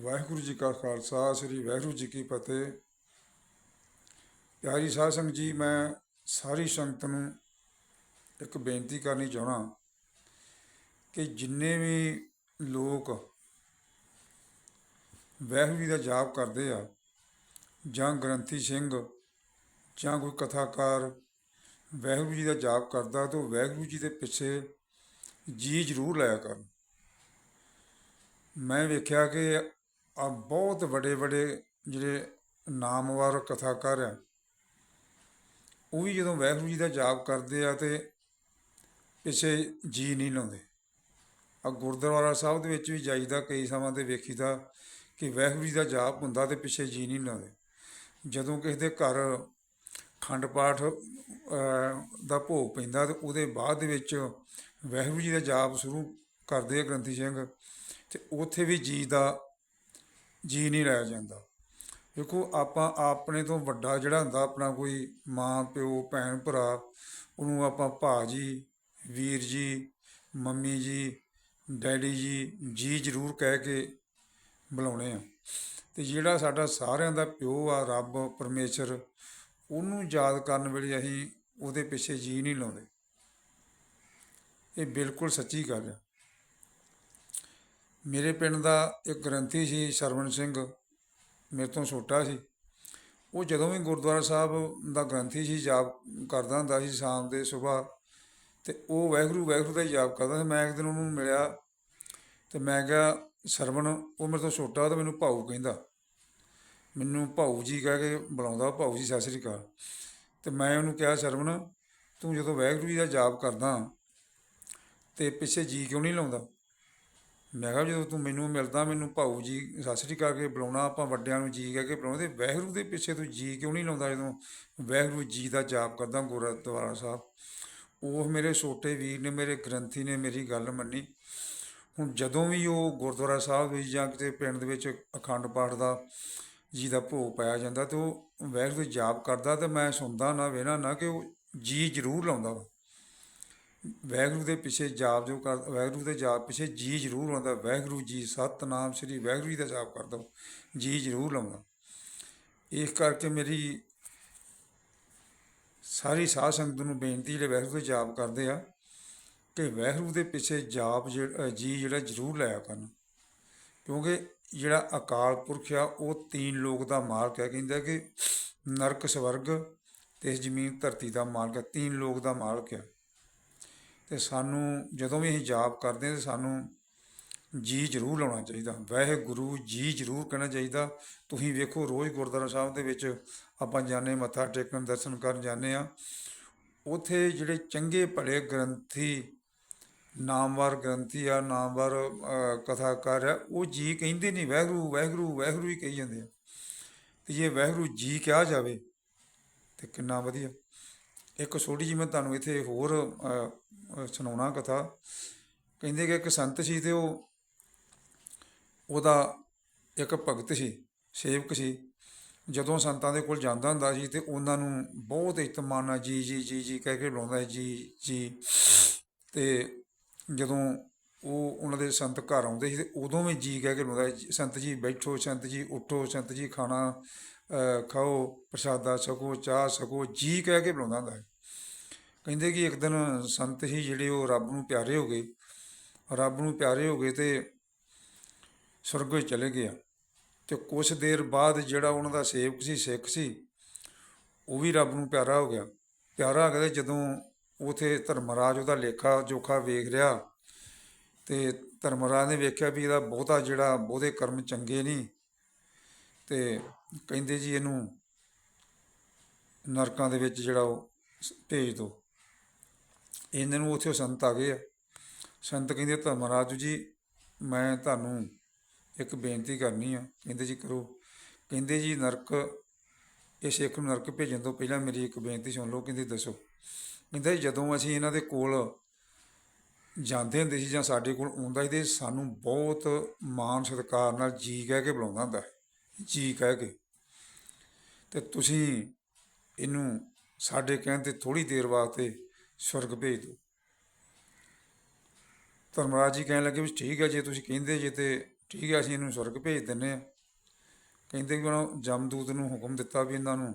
ਵਾਹਿਗੁਰੂ ਜੀ ਕਾ ਖਾਲਸਾ, ਸ੍ਰੀ ਵਾਹਿਗੁਰੂ ਜੀ ਕੀ ਫਤਿਹ। ਪਿਆਰੀ ਸਾਧ ਸੰਗਤ ਜੀ, ਮੈਂ ਸਾਰੀ ਸੰਗਤ ਨੂੰ ਇੱਕ ਬੇਨਤੀ ਕਰਨੀ ਚਾਹਣਾ ਕਿ ਜਿੰਨੇ ਵੀ ਲੋਕ ਵਾਹਿਗੁਰੂ ਜੀ ਦਾ ਜਾਪ ਕਰਦੇ ਆ, ਜਾਂ ਗ੍ਰੰਥੀ ਸਿੰਘ, ਜਾਂ ਕੋਈ ਕਥਾਕਾਰ ਵਾਹਿਗੁਰੂ ਜੀ ਦਾ ਜਾਪ ਕਰਦਾ, ਤਾਂ ਉਹ ਵਾਹਿਗੁਰੂ ਜੀ ਦੇ ਪਿੱਛੇ ਜੀ ਜ਼ਰੂਰ ਲਾਇਆ ਕਰਨ। ਮੈਂ ਵੇਖਿਆ ਕਿ ਆ ਬਹੁਤ ਵੱਡੇ ਵੱਡੇ ਜਿਹੜੇ ਨਾਮਵਰ ਕਥਾਕਾਰ ਆ, ਉਹ ਵੀ ਜਦੋਂ ਵਾਹਿਗੁਰੂ ਜੀ ਦਾ ਜਾਪ ਕਰਦੇ ਆ ਤੇ ਪਿੱਛੇ ਜੀ ਨਹੀਂ ਲਾਉਂਦੇ। ਆ ਗੁਰਦੁਆਰਾ ਸਾਹਿਬ ਦੇ ਵਿੱਚ ਵੀ ਜਾਈਦਾ, ਕਈ ਸਮਾਂ ਤੇ ਵੇਖੀਦਾ ਕਿ ਵਾਹਿਗੁਰੂ ਜੀ ਦਾ ਜਾਪ ਹੁੰਦਾ ਤੇ ਪਿੱਛੇ ਜੀ ਨਹੀਂ ਲਾਉਂਦੇ। ਜਦੋਂ ਕਿਸੇ ਦੇ ਘਰ ਖੰਡ ਪਾਠ ਦਾ ਭੋਗ ਪੈਂਦਾ ਤੇ ਉਹਦੇ ਬਾਅਦ ਦੇ ਵਿੱਚ ਵਾਹਿਗੁਰੂ ਜੀ ਦਾ ਜਾਪ ਸ਼ੁਰੂ ਕਰਦੇ ਆ ਗ੍ਰੰਥੀ ਸਿੰਘ ਤੇ ਉੱਥੇ ਵੀ ਜੀ ਦਾ ਜੀ ਨਹੀਂ ਲਾਇਆ ਜਾਂਦਾ। ਦੇਖੋ, ਆਪਾਂ ਆਪਣੇ ਤੋਂ ਵੱਡਾ ਜਿਹੜਾ ਹੁੰਦਾ, ਆਪਣਾ ਕੋਈ ਮਾਂ, ਪਿਓ, ਭੈਣ, ਭਰਾ, ਉਹਨੂੰ ਆਪਾਂ ਭਾ ਜੀ ਵੀਰ ਜੀ, ਮੰਮੀ ਜੀ, ਡੈਡੀ ਜੀ ਜੀ ਜ਼ਰੂਰ ਕਹਿ ਕੇ ਬੁਲਾਉਣੇ ਆ। ਤੇ ਜਿਹੜਾ ਸਾਡਾ ਸਾਰਿਆਂ ਦਾ ਪਿਓ ਆ, ਰੱਬ, ਪਰਮੇਸ਼ਰ, ਉਹਨੂੰ ਯਾਦ ਕਰਨ ਵੇਲੇ ਅਸੀਂ ਉਹਦੇ ਪਿੱਛੇ ਜੀ ਨਹੀਂ ਲਾਉਂਦੇ। ਇਹ ਬਿਲਕੁਲ ਸੱਚੀ ਗੱਲ ਆ। ਮੇਰੇ ਪਿੰਡ ਦਾ ਇੱਕ ਗ੍ਰੰਥੀ ਸੀ, ਸਰਵਣ ਸਿੰਘ, ਮੇਰੇ ਤੋਂ ਛੋਟਾ ਸੀ। ਉਹ ਜਦੋਂ ਵੀ ਗੁਰਦੁਆਰਾ ਸਾਹਿਬ ਦਾ ਗ੍ਰੰਥੀ ਸੀ ਜਾਪ ਕਰਦਾ ਹੁੰਦਾ ਸੀ ਸ਼ਾਮ ਦੇ ਸਵੇਰ ਤੇ ਉਹ ਵਾਹਿਗੁਰੂ ਵਾਹਿਗੁਰੂ ਦਾ ਹੀ ਜਾਪ ਕਰਦਾ ਸੀ। ਮੈਂ ਇੱਕ ਦਿਨ ਉਹਨੂੰ ਮਿਲਿਆ ਤੇ ਮੈਂ ਕਿਹਾ, ਸਰਵਣ, ਉਹ ਮੇਰੇ ਤੋਂ ਛੋਟਾ ਤੇ ਮੈਨੂੰ ਭਾਊ ਕਹਿੰਦਾ। ਮੈਨੂੰ ਭਾਊ ਜੀ ਕਹਿ ਕੇ ਬੁਲਾਉਂਦਾ, ਭਾਊ ਜੀ ਸਤਿ ਸ੍ਰੀ ਅਕਾਲ। ਤੇ ਮੈਂ ਉਹਨੂੰ ਕਿਹਾ, ਸਰਵਣ, ਤੂੰ ਜਦੋਂ ਵਾਹਿਗੁਰੂ ਜੀ ਦਾ ਜਾਪ ਕਰਦਾ ਤੇ ਪਿੱਛੇ ਜੀ ਕਿਉਂ ਨਹੀਂ ਲਾਉਂਦਾ? ਮੈਂ ਕਿਹਾ ਜਦੋਂ ਤੂੰ ਮੈਨੂੰ ਮਿਲਦਾ, ਮੈਨੂੰ ਭਾਊ ਜੀ, ਸਤਿ ਸ੍ਰੀ ਅਕਾਲ ਕੇ ਬੁਲਾਉਣਾ, ਆਪਾਂ ਵੱਡਿਆਂ ਨੂੰ ਜੀ ਕਹਿ ਕੇ ਬੁਲਾਉਂਦੇ ਵਹਿਰੂ ਦੇ ਪਿੱਛੇ ਤੂੰ ਜੀ ਕਿਉਂ ਨਹੀਂ ਲਾਉਂਦਾ ਜਦੋਂ ਵਹਿਰੂ ਜੀ ਦਾ ਜਾਪ ਕਰਦਾ ਗੁਰਦੁਆਰਾ ਸਾਹਿਬ? ਉਹ ਮੇਰੇ ਛੋਟੇ ਵੀਰ ਨੇ, ਮੇਰੇ ਗ੍ਰੰਥੀ ਨੇ ਮੇਰੀ ਗੱਲ ਮੰਨੀ। ਹੁਣ ਜਦੋਂ ਵੀ ਉਹ ਗੁਰਦੁਆਰਾ ਸਾਹਿਬ ਵਿੱਚ ਜਾਂ ਕਿਤੇ ਪਿੰਡ ਦੇ ਵਿੱਚ ਅਖੰਡ ਪਾਠ ਦਾ ਜੀ ਦਾ ਭੋਗ ਪਾਇਆ ਜਾਂਦਾ ਤੇ ਉਹ ਵਾਹਿਗੁਰੂ ਦਾ ਜਾਪ ਕਰਦਾ, ਤੇ ਮੈਂ ਸੁਣਦਾ ਨਾ ਵੇਣਾ ਨਾ ਕਿ ਉਹ ਜੀ ਜ਼ਰੂਰ ਲਾਉਂਦਾ। ਵਾ ਵਾਹਿਗੁਰੂ ਦੇ ਪਿੱਛੇ ਜਾਪ ਜੋ ਕਰ, ਵਾਹਿਗੁਰੂ ਦੇ ਜਾਪ ਪਿੱਛੇ ਜੀ ਜ਼ਰੂਰ ਆਉਂਦਾ। ਵਾਹਿਗੁਰੂ ਜੀ, ਸਤਨਾਮ ਸ੍ਰੀ ਵੈਗਰੂ ਜੀ ਦਾ ਜਾਪ ਕਰ ਕਰਦਾ ਜੀ ਜ਼ਰੂਰ ਲਾਉਂਦਾ। ਇਸ ਕਰਕੇ ਮੇਰੀ ਸਾਰੀ ਸਾਧ ਸੰਗਤ ਨੂੰ ਬੇਨਤੀ ਜਿਹੜੇ ਵਾਹਿਗੁਰੂ ਦੇ ਜਾਪ ਕਰਦੇ ਆ, ਕਿ ਵਾਹਿਗੁਰੂ ਦੇ ਪਿੱਛੇ ਜਾਪ ਜਿਹੜਾ ਜੀ ਜਿਹੜਾ ਜ਼ਰੂਰ ਲਾਇਆ ਕਰਨ। ਕਿਉਂਕਿ ਜਿਹੜਾ ਅਕਾਲ ਪੁਰਖ ਆ, ਉਹ ਤੀਨ ਲੋਕ ਦਾ ਮਾਲਕ ਹੈ ਕਹਿੰਦਾ ਕਿ ਨਰਕ, ਸਵਰਗ ਤੇ ਜ਼ਮੀਨ ਧਰਤੀ ਦਾ ਮਾਲਕ ਹੈ ਤੀਨ ਲੋਕ ਦਾ ਮਾਲਕ ਹੈ ਤੇ ਸਾਨੂੰ ਜਦੋਂ ਵੀ ਅਸੀਂ ਜਾਪ ਕਰਦੇ ਹਾਂ ਤੇ ਸਾਨੂੰ ਜੀ ਜ਼ਰੂਰ ਲਾਉਣਾ ਚਾਹੀਦਾ। ਵਾਹਿਗੁਰੂ ਜੀ ਜ਼ਰੂਰ ਕਹਿਣਾ ਚਾਹੀਦਾ। ਤੁਸੀਂ ਵੇਖੋ ਰੋਜ਼ ਗੁਰਦੁਆਰਾ ਸਾਹਿਬ ਦੇ ਵਿੱਚ ਆਪਾਂ ਜਾਂਦੇ ਮੱਥਾ ਟੇਕਣ, ਦਰਸ਼ਨ ਕਰਨ ਜਾਂਦੇ ਆ ਉਥੇ ਜਿਹੜੇ ਚੰਗੇ ਭਲੇ ਗ੍ਰੰਥੀ, ਨਾਮਵਾਰ ਗ੍ਰੰਥੀ ਆ, ਨਾਮਵਾਰ ਕਥਾਕਾਰ ਆ, ਉਹ ਜੀ ਕਹਿੰਦੇ ਨਹੀਂ, ਵਾਹਿਗੁਰੂ ਵਾਹਿਗੁਰੂ ਵਾਹਿਗੁਰੂ ਹੀ ਕਹੀ ਜਾਂਦੇ ਆ। ਤੇ ਜੇ ਵਾਹਿਗੁਰੂ ਜੀ ਕਿਹਾ ਜਾਵੇ ਤੇ ਕਿੰਨਾ ਵਧੀਆ। ਇੱਕ ਛੋਟੀ ਜਿਹੀ ਮੈਂ ਤੁਹਾਨੂੰ ਇੱਥੇ ਹੋਰ ਸੁਣਾਉਣਾ ਕਥਾ। ਕਹਿੰਦੇ ਕਿ ਇੱਕ ਸੰਤ ਸੀ ਤੇ ਉਹ, ਉਹਦਾ ਇੱਕ ਭਗਤ ਸੀ, ਸੇਵਕ ਸੀ। ਜਦੋਂ ਸੰਤਾਂ ਦੇ ਕੋਲ ਜਾਂਦਾ ਹੁੰਦਾ ਸੀ ਤੇ ਉਹਨਾਂ ਨੂੰ ਬਹੁਤ ਇਤਮਾਨ ਨਾਲ ਜੀ ਜੀ ਜੀ ਜੀ ਕਹਿ ਕੇ ਬੁਲਾਉਂਦਾ ਜੀ ਜੀ। ਤੇ ਜਦੋਂ ਉਹ ਉਹਨਾਂ ਦੇ ਸੰਤ ਘਰ ਆਉਂਦੇ ਸੀ ਤੇ ਉਦੋਂ ਵੀ ਜੀ ਕਹਿ ਕੇ ਬੁਲਾਉਂਦਾ ਸੰਤ ਜੀ ਬੈਠੋ, ਸੰਤ ਜੀ ਉੱਠੋ, ਸੰਤ ਜੀ ਖਾਣਾ ਖਾਓ, ਪ੍ਰਸ਼ਾਦਾ ਸਕੋ ਚਾਹ ਸਕੋ ਜੀ ਕਹਿ ਕੇ ਬੁਲਾਉਂਦਾ ਹੁੰਦਾ ਕਹਿੰਦੇ ਕਿ ਇੱਕ ਦਿਨ ਸੰਤ ਹੀ ਜਿਹੜੇ ਉਹ ਰੱਬ ਨੂੰ ਪਿਆਰੇ ਹੋ ਗਏ, ਰੱਬ ਨੂੰ ਪਿਆਰੇ ਹੋ ਗਏ ਤੇ ਸਵਰਗ ਵਿੱਚ ਚਲੇ ਗਿਆ ਤੇ ਕੁਛ ਦੇਰ ਬਾਅਦ ਜਿਹੜਾ ਉਹਨਾਂ ਦਾ ਸੇਵਕ ਸੀ, ਸਿੱਖ ਸੀ, ਉਹ ਵੀ ਰੱਬ ਨੂੰ ਪਿਆਰਾ ਹੋ ਗਿਆ। ਪਿਆਰਾ ਹੋ ਗਿਆ ਤੇ ਜਦੋਂ ਉਥੇ ਧਰਮਰਾਜ ਉਹਦਾ ਲੇਖਾ ਜੋਖਾ ਵੇਖ ਰਿਹਾ ਤੇ ਧਰਮਰਾਜ ਨੇ ਵੇਖਿਆ ਵੀ ਇਹਦਾ ਬਹੁਤਾ ਜਿਹੜਾ ਬਹੁਤੇ ਕਰਮ ਚੰਗੇ ਨਹੀਂ ਤੇ ਕਹਿੰਦੇ ਜੀ ਇਹਨੂੰ ਨਰਕਾਂ ਦੇ ਵਿੱਚ ਜਿਹੜਾ ਉਹ ਸ- ਭੇਜ ਦਿਓ ਇਹਨਾਂ ਨੂੰ ਉੱਥੇ ਸੰਤ ਆ ਗਏ ਆ। ਸੰਤ ਕਹਿੰਦੇ ਧਰਮਰਾਜ ਜੀ, ਮੈਂ ਤੁਹਾਨੂੰ ਇੱਕ ਬੇਨਤੀ ਕਰਨੀ ਆ। ਕਹਿੰਦੇ ਜੀ ਕਰੋ। ਕਹਿੰਦੇ ਜੀ, ਨਰਕ, ਇਹ ਸਿੱਖ ਨੂੰ ਨਰਕ ਭੇਜਣ ਤੋਂ ਪਹਿਲਾਂ ਮੇਰੀ ਇੱਕ ਬੇਨਤੀ ਸੁਣ ਲਓ। ਕਹਿੰਦੇ ਦੱਸੋ। ਕਹਿੰਦਾ ਜੀ ਜਦੋਂ ਅਸੀਂ ਇਹਨਾਂ ਦੇ ਕੋਲ ਜਾਂਦੇ ਹੁੰਦੇ ਸੀ ਜਾਂ ਸਾਡੇ ਕੋਲ ਆਉਂਦਾ ਸੀ ਤੇ ਸਾਨੂੰ ਬਹੁਤ ਮਾਣ ਸਤਿਕਾਰ ਨਾਲ ਜੀ ਕਹਿ ਕੇ ਬੁਲਾਉਂਦਾ ਹੁੰਦਾ ਜੀ ਕਹਿ ਕੇ। ਤੇ ਤੁਸੀਂ ਇਹਨੂੰ ਸਾਡੇ ਕਹਿਣ ਤੇ ਥੋੜੀ ਦੇਰ ਵਾਸਤੇ ਸਵਰਗ ਭੇਜ ਦਿਓ। ਧਰਮਰਾਜ ਜੀ ਕਹਿਣ ਲੱਗੇ ਵੀ ਠੀਕ ਹੈ, ਜੇ ਤੁਸੀਂ ਕਹਿੰਦੇ ਜੇ ਤੇ ਠੀਕ ਹੈ, ਅਸੀਂ ਇਹਨੂੰ ਸਵਰਗ ਭੇਜ ਦਿੰਨੇ ਆ ਕਹਿੰਦੇ ਕਿ ਉਹਨਾਂ ਜਮਦੂਤ ਨੂੰ ਹੁਕਮ ਦਿੱਤਾ ਵੀ ਇਹਨਾਂ ਨੂੰ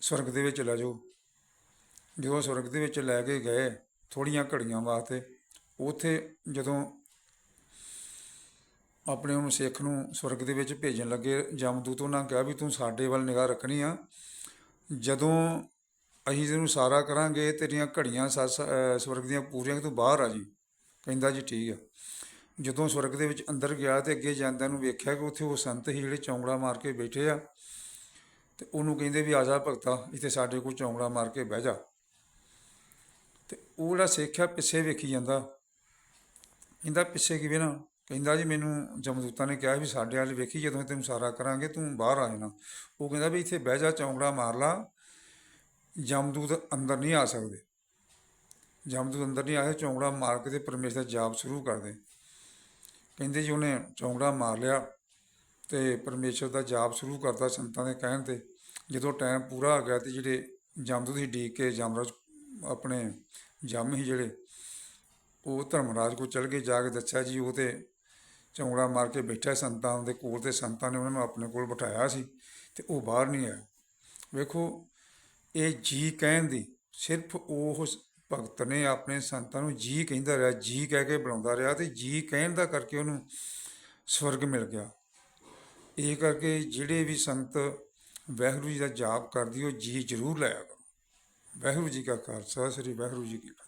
ਸਵਰਗ ਦੇ ਵਿੱਚ ਲੈ ਜਾਓ। ਜਦੋਂ ਸਵਰਗ ਦੇ ਵਿੱਚ ਲੈ ਕੇ ਗਏ ਥੋੜੀਆਂ ਘੜੀਆਂ ਵਾਸਤੇ, ਉਥੇ ਜਦੋਂ ਆਪਣੇ ਉਹਨੂੰ ਸਿੱਖ ਨੂੰ ਸਵਰਗ ਦੇ ਵਿੱਚ ਭੇਜਣ ਲੱਗੇ, ਜਮਦੂਤ ਉਹਨਾਂ ਕਿਹਾ ਵੀ ਤੂੰ ਸਾਡੇ ਵੱਲ ਨਿਗਾਹ ਰੱਖਣੀ ਆ। ਜਦੋਂ ਅਸੀਂ ਤੈਨੂੰ ਸਾਰਾ ਕਰਾਂਗੇ, ਤੇਰੀਆਂ ਘੜੀਆਂ ਸੱਸ ਸਵਰਗ ਦੀਆਂ ਪੂਰੀਆਂ ਤੂੰ ਬਾਹਰ ਆ ਜੀ। ਕਹਿੰਦਾ ਜੀ ਠੀਕ ਆ। ਜਦੋਂ ਸਵਰਗ ਦੇ ਵਿੱਚ ਅੰਦਰ ਗਿਆ ਤੇ ਅੱਗੇ ਜਾਂਦਿਆਂ ਨੂੰ ਵੇਖਿਆ ਕਿ ਉੱਥੇ ਉਹ ਸੰਤ ਹੀ ਜਿਹੜੇ ਚੌਂਗੜਾ ਮਾਰ ਕੇ ਬੈਠੇ ਆ, ਤੇ ਉਹਨੂੰ ਕਹਿੰਦੇ ਵੀ ਆ ਜਾ ਭਗਤਾ, ਇੱਥੇ ਸਾਡੇ ਕੋਲ ਚੌਂਗੜਾ ਮਾਰ ਕੇ ਬਹਿ ਜਾ। ਤੇ ਉਹ ਜਿਹੜਾ ਸਿੱਖਿਆ ਪਿੱਛੇ ਵੇਖੀ ਜਾਂਦਾ। ਕਹਿੰਦਾ ਪਿੱਛੇ ਕਿਵੇਂ ਨਾ? ਕਹਿੰਦਾ ਜੀ ਮੈਨੂੰ ਜਮਦੂਤਾਂ ਨੇ ਕਿਹਾ ਵੀ ਸਾਡੇ ਵਾਲੇ ਵੇਖੀ, ਜਦੋਂ ਤੈਨੂੰ ਸਾਰਾ ਕਰਾਂਗੇ, ਤੂੰ ਬਾਹਰ ਆ ਜਾਣਾ। ਉਹ ਕਹਿੰਦਾ ਵੀ ਇੱਥੇ ਬਹਿ ਜਾ, ਚੌਂਗੜਾ ਮਾਰ ਲਾ। ਜਮਦੂਤ ਅੰਦਰ ਨਹੀਂ ਆ ਸਕਦੇ। ਜਮਦੂਤ ਅੰਦਰ ਨਹੀਂ ਆਏ, ਚੌਂਗੜਾ ਮਾਰ ਕੇ ਤੇ ਪਰਮੇਸ਼ਰ ਦਾ ਜਾਪ ਸ਼ੁਰੂ ਕਰ ਦੇ। ਕਹਿੰਦੇ ਜੀ ਉਹਨੇ ਚੌਂਗੜਾ ਮਾਰ ਲਿਆ ਤੇ ਪਰਮੇਸ਼ਰ ਦਾ ਜਾਪ ਸ਼ੁਰੂ ਕਰਤਾ ਸੰਤਾਂ ਦੇ ਕਹਿਣ ਤੇ। ਜਦੋਂ ਟਾਈਮ ਪੂਰਾ ਆ ਗਿਆ ਤੇ ਜਿਹੜੇ ਜਮਦੂਤ ਸੀ, ਡੀਕ ਕੇ ਜਮਰਾਜ ਆਪਣੇ ਜਮ ਸੀ ਜਿਹੜੇ, ਉਹ ਧਰਮਰਾਜ ਕੋਲ ਚਲ ਕੇ ਜਾ ਕੇ ਦੱਸਿਆ ਜੀ ਉਹ ਤੇ ਚੌਂਗੜਾ ਮਾਰ ਕੇ ਬੈਠਾ ਸੰਤਾਂ ਦੇ ਕੋਲ ਤੇ ਸੰਤਾਂ ਨੇ ਉਹਨਾਂ ਨੂੰ ਆਪਣੇ ਕੋਲ ਬਿਠਾਇਆ ਸੀ ਤੇ ਉਹ ਬਾਹਰ ਨਹੀਂ ਆਇਆ ਵੇਖੋ ਇਹ ਜੀ ਕਹਿਣ ਦੀ ਸਿਰਫ ਉਹ ਭਗਤ ਨੇ ਆਪਣੇ ਸੰਤਾਂ ਨੂੰ ਜੀ ਕਹਿੰਦਾ ਰਿਹਾ, ਜੀ ਕਹਿ ਕੇ ਬੁਲਾਉਂਦਾ ਰਿਹਾ ਤੇ ਜੀ ਕਹਿਣ ਦਾ ਕਰਕੇ ਉਹਨੂੰ ਸਵਰਗ ਮਿਲ ਗਿਆ। ਇਹ ਕਰਕੇ ਜਿਹੜੇ ਵੀ ਸੰਤ ਵਾਹਿਗੁਰੂ ਜੀ ਦਾ ਜਾਪ ਕਰਦੀ, ਉਹ ਜੀ ਜ਼ਰੂਰ ਲਾਇਆ ਕਰੋ। ਵਾਹਿਗੁਰੂ ਜੀ ਕਾ ਖਾਲਸਾ, ਸ੍ਰੀ ਵਾਹਿਗੁਰੂ ਜੀ ਕੀ ਫਤਿਹ।